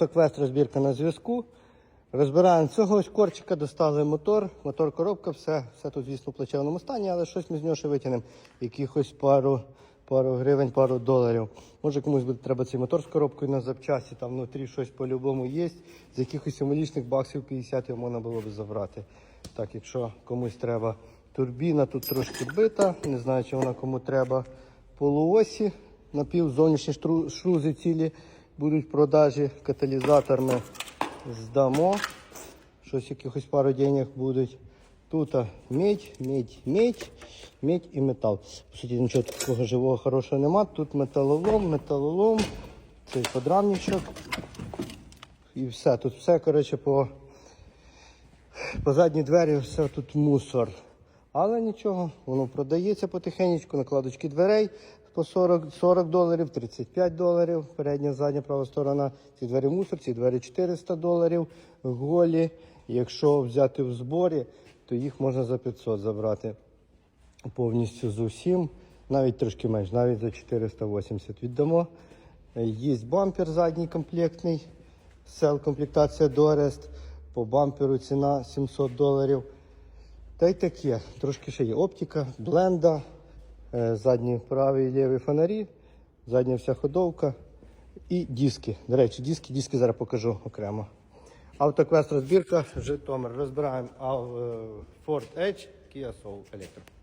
Автоквест розбірка на зв'язку. Розбираємо цього ось корчика, достали мотор, мотор, коробка, все, все тут, звісно, в плачевному стані, але щось ми з нього ще витягнемо. Якихось пару, пару гривень, пару доларів. Може комусь буде треба цей мотор з коробкою на запчасті, там внутрі щось по-любому є. З якихось символічних баксів 50 його можна було б забрати. Так, якщо комусь треба турбіна, тут трошки бита, не знаю, чи вона кому треба полуосі, напів зовнішні шрузи цілі будуть продажі. Каталізатор ми здамо. Щось якихось пару денег будуть. Тут медь, медь, медь, медь і метал. По суті, нічого такого живого хорошого нема. Тут металолом, металолом, цей подрамничок. І все. Тут все, коротше, по, по задній двері все тут мусор. Але нічого, воно продається потихеньку, накладочки дверей по 40, 40 доларів, 35 доларів. Передня, задня, права сторона. Ці двері мусор, ці двері 400 доларів. Голі. Якщо взяти в зборі, то їх можна за 500 забрати повністю з усім. Навіть трошки менш, навіть за 480 віддамо. Є бампер задній комплектний. Сел комплектація Дорест. По бамперу ціна 700 доларів. Та й таке. Трошки ще є оптика, бленда, задні праві і ліві фонарі, задня вся ходовка і диски. До речі, диски, диски зараз покажу окремо. Автоквест розбірка, Житомир. Розбираємо е, Ford Edge, Kia Soul Electric.